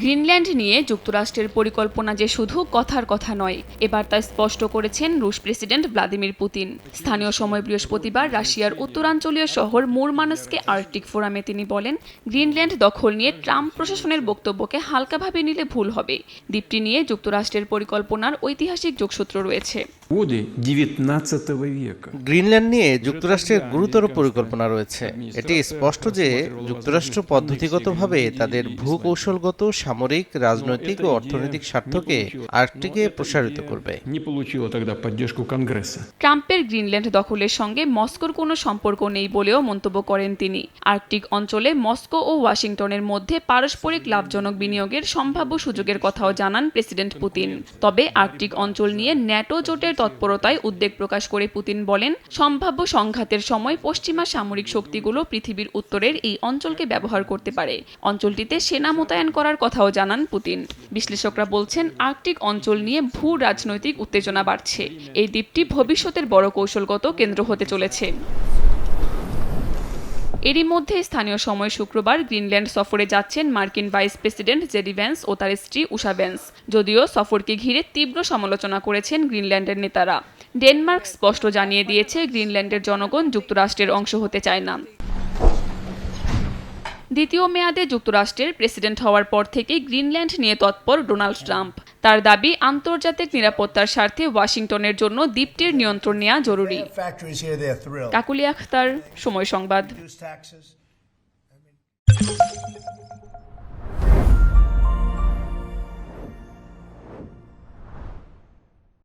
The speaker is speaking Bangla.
গ্রিনল্যান্ড নিয়ে যুক্তরাষ্ট্রের পরিকল্পনা যে শুধু কথার কথা নয় এবার তা স্পষ্ট করেছেন রুশ প্রেসিডেন্ট ভ্লাদিমির পুতিন। স্থানীয় সময় বৃহস্পতিবার রাশিয়ার উত্তরাঞ্চলীয় শহর মুরমানসকে আর্কটিক ফোরামে তিনি বলেন, গ্রিনল্যান্ড দখল নিয়ে ট্রাম্প প্রশাসনের বক্তব্যকে হালকাভাবে নিলে ভুল হবে। দ্বীপটি নিয়ে যুক্তরাষ্ট্রের পরিকল্পনার ঐতিহাসিক যোগসূত্র রয়েছে। গ্রিনল্যান্ড নিয়ে যুক্তরাষ্ট্রের গুরুতর পরিকল্পনা রয়েছে। এটি স্পষ্ট যে যুক্তরাষ্ট্র পদ্ধতিগতভাবে তাদের ভূকৌশলগত সামরিক রাজনৈতিক ও অর্থনৈতিক স্বার্থকে আর্কটিকে প্রসারিত করবে। ট্রাম্পের গ্রিনল্যান্ড দখলের সঙ্গে মস্কোর কোনো সম্পর্ক নেই বলেও মন্তব্য করেন তিনি। আর্কটিক অঞ্চলে মস্কো ও ওয়াশিংটনের মধ্যে পারস্পরিক লাভজনক বিনিয়োগের সম্ভাব্য সুযোগের কথাও জানান প্রেসিডেন্ট পুতিন। তবে আর্কটিক অঞ্চল নিয়ে ন্যাটো জোটের তৎপরতায় উদ্বেগ প্রকাশ করে পুতিন বলেন, সম্ভাব্য সংঘাতের সময় পশ্চিমা সামরিক শক্তিগুলো পৃথিবীর উত্তরের এই অঞ্চলকে ব্যবহার করতে পারে। অঞ্চলটিতে সেনা মোতায়েন করার কথাও জানান পুতিন। বিশ্লেষকরা বলছেন, আর্কটিক অঞ্চল নিয়ে ভূ রাজনৈতিক উত্তেজনা বাড়ছে। এই দ্বীপটি ভবিষ্যতের বড় কৌশলগত কেন্দ্র হতে চলেছে। এরই মধ্যে স্থানীয় সময় শুক্রবার গ্রিনল্যান্ড সফরে যাচ্ছেন মার্কিন vice president J D Vance ও তার স্ত্রী উষা ভ্যান্স। যদিও সফরকে ঘিরে তীব্র সমালোচনা করেছেন গ্রিনল্যান্ডের নেতারা। ডেনমার্ক স্পষ্ট জানিয়ে দিয়েছে, গ্রিনল্যান্ডের জনগণ যুক্তরাষ্ট্রের অংশ হতে চায় না। দ্বিতীয় মেয়াদে যুক্তরাষ্ট্রের প্রেসিডেন্ট হওয়ার পর থেকেই গ্রিনল্যান্ড নিয়ে তৎপর ডোনাল্ড ট্রাম্প। তার দাবি আন্তর্জাতিক নিরাপত্তার স্বার্থে ওয়াশিংটনের জন্য দ্বীপটির নিয়ন্ত্রণ নেওয়া জরুরি. কাকুলি আখতার সময় সংবাদ.